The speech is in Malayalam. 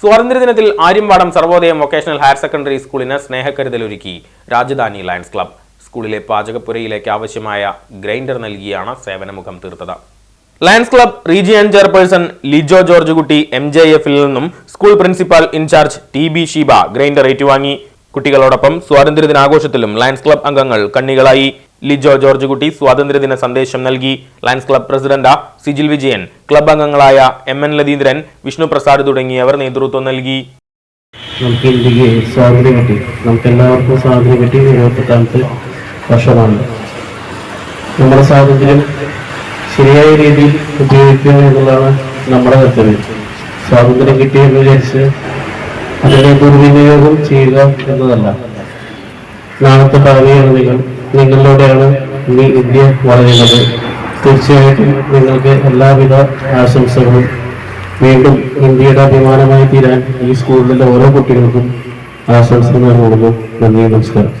സ്വാതന്ത്ര്യദിനത്തിൽ Aryampadam Sarvodayam vocational higher secondary സ്കൂളിന് സ്നേഹക്കരുതലൊരുക്കി രാജധാനി ലയൺസ് ക്ലബ്. സ്കൂളിലെ പാചകപ്പുരയിലേക്ക് ആവശ്യമായ ഗ്രൈൻഡർ നൽകിയാണ് സേവനമുഖം തീർത്തത്. Lions club region chairperson Lijo George Kutty M J എഫിൽ നിന്നും school principal in charge T B Sheeba grinder ഏറ്റുവാങ്ങി. കുട്ടികളോടൊപ്പം സ്വാതന്ത്ര്യദിനാഘോഷത്തിലും ലയൺസ് ക്ലബ് അംഗങ്ങൾ കണ്ണികളായി. ലിജോ ജോർജ് കുട്ടി സ്വാതന്ത്ര്യദിന സന്ദേശം നൽകി. Lions club president Sijil Vijayan club അംഗങ്ങളായ എം എൻ ലതീന്ദ്രൻ വിഷ്ണു പ്രസാദ് തുടങ്ങിയവർ നേതൃത്വം നൽകി. നമുക്ക് ഇന്ത്യയ്ക്ക് സ്വാതന്ത്ര്യം കിട്ടി. നമുക്ക് എല്ലാവർക്കും സ്വാതന്ത്ര്യം കിട്ടി എഴുപത്തെട്ടാമത്തെ വർഷമാണ്. നമ്മുടെ സ്വാതന്ത്ര്യം ശരിയായ രീതിയിൽ ഉപയോഗിക്കുക എന്നുള്ളതാണ് നമ്മുടെ കർത്തവ്യം. സ്വാതന്ത്ര്യം കിട്ടിയെന്ന് വിചാരിച്ച് അതിനെ ദുർവിനിയോഗം ചെയ്യുക എന്നതല്ല. നാളത്തെ ഭാവിയാണ് നിങ്ങൾ നിങ്ങളിലൂടെയാണ് ഇനി ഇന്ത്യ വളരുന്നത്. തീർച്ചയായിട്ടും നിങ്ങൾക്ക് എല്ലാവിധ ആശംസകളും വീണ്ടും ഇന്ത്യയുടെ അഭിമാനമായി തീരാൻ ഈ സ്കൂളിലെ ഓരോ കുട്ടികൾക്കും ആശംസകൾ നൽകുന്നു നന്ദി നമസ്കാരം.